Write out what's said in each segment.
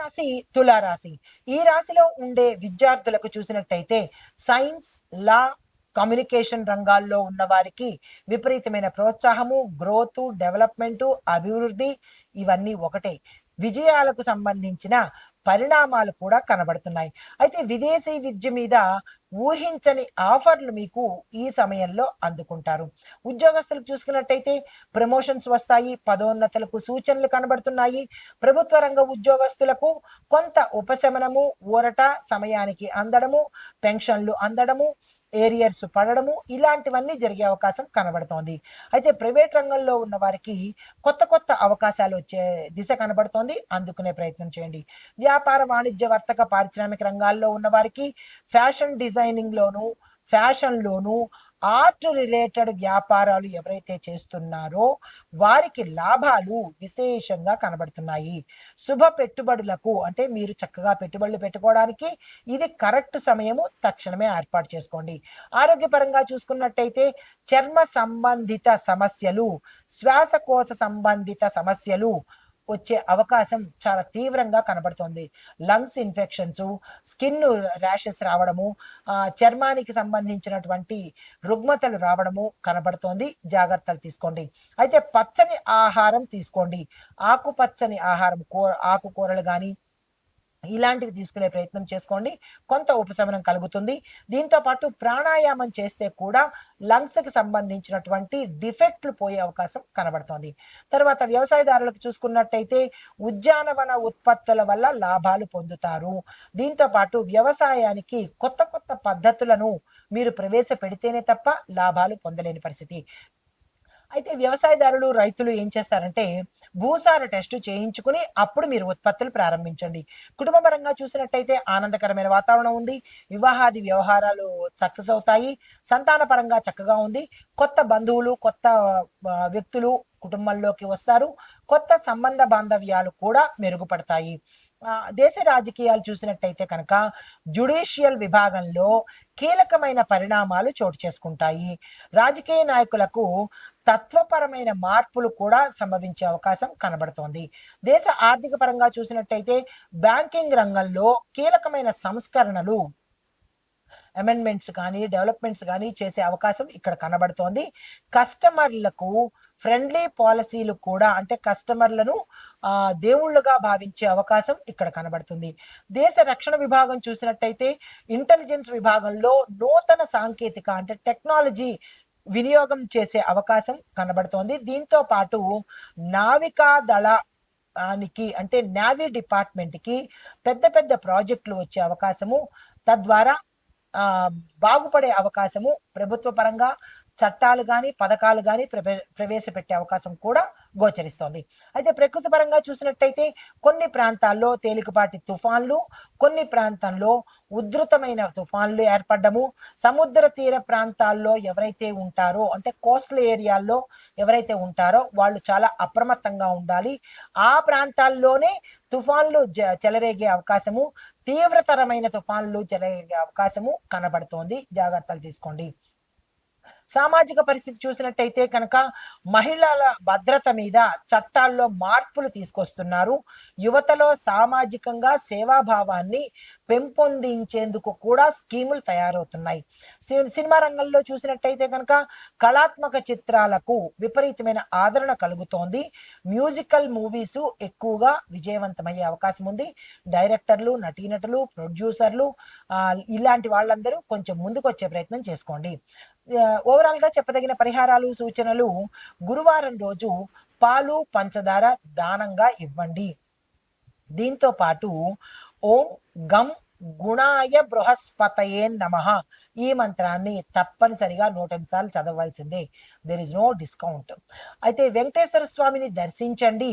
రాశి తులారాశి. ఈ రాశిలో ఉండే విద్యార్థులకు చూసినట్టయితే సైన్స్ లా కమ్యూనికేషన్ రంగాల్లో ఉన్న వారికి విపరీతమైన ప్రోత్సాహము గ్రోత్ డెవలప్మెంట్ అభివృద్ధి ఇవన్నీ ఒకటే. విజయాలకు సంబంధించిన పరిణామాలు కూడా కనబడుతున్నాయి. అయితే విదేశీ విద్య మీద ఊహించని ఆఫర్లు మీకు ఈ సమయంలో అందుకుంటారు. ఉద్యోగస్తులకు చూసుకున్నట్టయితే ప్రమోషన్స్ వస్తాయి పదోన్నతులకు సూచనలు కనబడుతున్నాయి. ప్రభుత్వ రంగ ఉద్యోగస్తులకు కొంత ఉపశమనము ఊరట సమయానికి అందడము పెన్షన్లు అందడము ఏరియర్స్ పడడము ఇలాంటివన్నీ జరిగే అవకాశం కనబడుతోంది. అయితే ప్రైవేట్ రంగంలో ఉన్న వారికి కొత్త కొత్త అవకాశాలు వచ్చే దిశ కనబడుతోంది. అందుకునే ప్రయత్నం చేయండి. వ్యాపార వాణిజ్య వర్తక పారిశ్రామిక రంగాల్లో ఉన్న వారికి ఫ్యాషన్ డిజైనింగ్ లోను ఫ్యాషన్ లోను ఆర్ట్ రిలేటెడ్ వ్యాపారాలు ఎవరైతే చేస్తున్నారో వారికి లాభాలు విశేషంగా కనబడుతున్నాయి. శుభ పెట్టుబడులకు అంటే మీరు చక్కగా పెట్టుబడులు పెట్టుకోవడానికి ఇది కరెక్ట్ సమయము తక్షణమే ఏర్పాటు చేసుకోండి. ఆరోగ్యపరంగా చూసుకున్నట్టయితే చర్మ సంబంధిత సమస్యలు శ్వాసకోశ సంబంధిత సమస్యలు వచ్చే అవకాశం చాలా తీవ్రంగా కనబడుతోంది. లంగ్స్ ఇన్ఫెక్షన్స్ స్కిన్ ర్యాషెస్ రావడము చర్మానికి సంబంధించినటువంటి రుగ్మతలు రావడము కనబడుతోంది. జాగ్రత్తలు తీసుకోండి. అయితే పచ్చని ఆహారం తీసుకోండి. ఆకుపచ్చని ఆహారం కూ ఆకుకూరలు కానీ ఇలాంటివి తీసుకునే ప్రయత్నం చేసుకోండి. కొంత ఉపశమనం కలుగుతుంది. దీంతో పాటు ప్రాణాయామం చేస్తే కూడా లంగ్స్కి సంబంధించినటువంటి డిఫెక్ట్లు పోయే అవకాశం కనబడుతోంది. తర్వాత వ్యవసాయదారులకు చూసుకున్నట్టయితే ఉద్యానవన ఉత్పత్తుల వల్ల లాభాలు పొందుతారు. దీంతో పాటు వ్యవసాయానికి కొత్త కొత్త పద్ధతులను మీరు ప్రవేశపెడితేనే తప్ప లాభాలు పొందలేని పరిస్థితి. అయితే వ్యవసాయదారులు రైతులు ఏం చేస్తారంటే భూసార టెస్ట్ చేయించుకుని అప్పుడు మీరు ఉత్పత్తులు ప్రారంభించండి. కుటుంబ పరంగా చూసినట్టయితే ఆనందకరమైన వాతావరణం ఉంది. వివాహాది వ్యవహారాలు సక్సెస్ అవుతాయి. సంతాన పరంగా చక్కగా ఉంది. కొత్త బంధువులు కొత్త వ్యక్తులు కుటుంబంలోకి వస్తారు. కొత్త సంబంధ బాంధవ్యాలు కూడా మెరుగుపడతాయి. దేశ రాజకీయాలు చూసినట్టయితే కనుక జ్యుడిషియల్ విభాగంలో కీలకమైన పరిణామాలు చోటు చేసుకుంటాయి. రాజకీయ నాయకులకు తత్వపరమైన మార్పులు కూడా సంభవించే అవకాశం కనబడుతోంది. దేశ ఆర్థిక పరంగా చూసినట్టయితే బ్యాంకింగ్ రంగంలో కీలకమైన సంస్కరణలు అమెండ్మెంట్స్ కానీ డెవలప్మెంట్స్ కానీ చేసే అవకాశం ఇక్కడ కనబడుతోంది. కస్టమర్లకు ఫ్రెండ్లీ పాలసీలు కూడా అంటే కస్టమర్లను ఆ దేవుళ్ళుగా భావించే అవకాశం ఇక్కడ కనబడుతుంది. దేశ రక్షణ విభాగం చూసినట్టయితే ఇంటెలిజెన్స్ విభాగంలో నూతన సాంకేతిక అంటే టెక్నాలజీ వినియోగం చేసే అవకాశం కనబడుతోంది. దీంతో పాటు నావికా దళ అంటే నావీ డిపార్ట్మెంట్కి పెద్ద పెద్ద ప్రాజెక్టులు వచ్చే అవకాశము తద్వారా బాగుపడే అవకాశము ప్రభుత్వ పరంగా చట్టాలు కానీ పథకాలు కానీ ప్రవేశపెట్టే అవకాశం కూడా గోచరిస్తోంది. అయితే ప్రకృతి పరంగా చూసినట్టయితే కొన్ని ప్రాంతాల్లో తేలికపాటి తుఫాన్లు కొన్ని ప్రాంతాల్లో ఉధృతమైన తుఫాన్లు ఏర్పడము సముద్ర తీర ప్రాంతాల్లో ఎవరైతే ఉంటారో అంటే కోస్టల్ ఏరియాల్లో ఎవరైతే ఉంటారో వాళ్ళు చాలా అప్రమత్తంగా ఉండాలి. ఆ ప్రాంతాల్లోనే తుఫాన్లు చెలరేగే అవకాశము. తీవ్రతరమైన తుఫాన్లు చెలరేగే అవకాశము కనబడుతోంది. జాగ్రత్తలు తీసుకోండి. సామాజిక పరిస్థితి చూసినట్టయితే కనుక మహిళల భద్రత మీద చట్టాల్లో మార్పులు తీసుకొస్తున్నారు. యువతలో సామాజికంగా సేవాభావాన్ని పెంపొందించేందుకు కూడా స్కీములు తయారవుతున్నాయి. సినిమా రంగంలో చూసినట్టయితే కనుక కళాత్మక చిత్రాలకు విపరీతమైన ఆదరణ కలుగుతోంది. మ్యూజికల్ మూవీస్ ఎక్కువగా విజయవంతమయ్యే అవకాశం ఉంది. డైరెక్టర్లు నటీనటులు ప్రొడ్యూసర్లు ఇలాంటి వాళ్ళందరూ కొంచెం ముందుకు వచ్చే ప్రయత్నం చేసుకోండి. ఓవరాల్గా చెప్పదగిన పరిహారాలు సూచనలు గురువారం రోజు పాలు పంచదార దానంగా ఇవ్వండి. దీంతో పాటు ఓం గం గుణాయ బృహస్పతయే నమ. ఈ మంత్రాన్ని తప్పనిసరిగా నూట నిమిషాలు చదవలసిందే దెర్ ఇస్ నో డిస్కౌంట్ అయితే వెంకటేశ్వర స్వామిని దర్శించండి.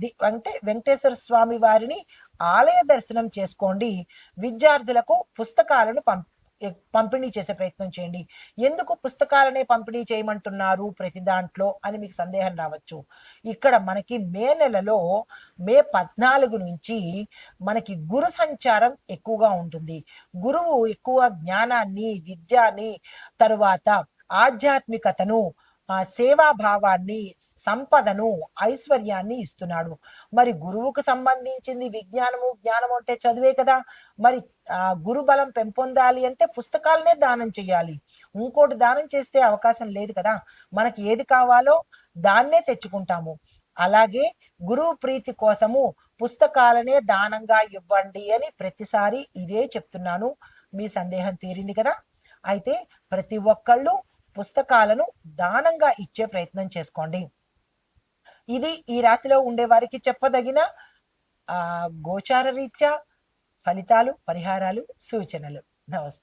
ది అంటే వెంకటేశ్వర స్వామి వారిని ఆలయ దర్శనం చేసుకోండి. విద్యార్థులకు పుస్తకాలను పం పంపిణీ చేసే ప్రయత్నం చేయండి. ఎందుకు పుస్తకాలనే పంపిణీ చేయమంటున్నారు ప్రతి దాంట్లో అని మీకు సందేహం రావచ్చు. ఇక్కడ మనకి మే నెలలో మే పద్నాలుగు నుంచి మనకి గురు సంచారం ఎక్కువగా ఉంటుంది. గురువు ఎక్కువ జ్ఞానాన్ని విద్యాని తరువాత ఆధ్యాత్మికతను ఆ సేవాభావాన్ని సంపదను ఐశ్వర్యాన్ని ఇస్తున్నాడు. మరి గురువుకు సంబంధించింది విజ్ఞానము జ్ఞానము అంటే చదువే కదా. మరి ఆ గురు బలం పెంపొందాలి అంటే పుస్తకాలనే దానం చేయాలి. ఇంకోటి దానం చేస్తే అవకాశం లేదు కదా. మనకి ఏది కావాలో దాన్నే తెచ్చుకుంటాము. అలాగే గురువు ప్రీతి కోసము పుస్తకాలనే దానంగా ఇవ్వండి అని ప్రతిసారి ఇదే చెప్తున్నాను. మీ సందేహం తీరింది కదా. అయితే ప్రతి ఒక్కళ్ళు పుస్తకాలను దానంగా ఇచ్చే ప్రయత్నం చేసుకోండి. ఇది ఈ రాశిలో ఉండే వారికి చెప్పదగిన ఆ గోచార రీత్యా ఫలితాలు పరిహారాలు సూచనలు. నమస్తే.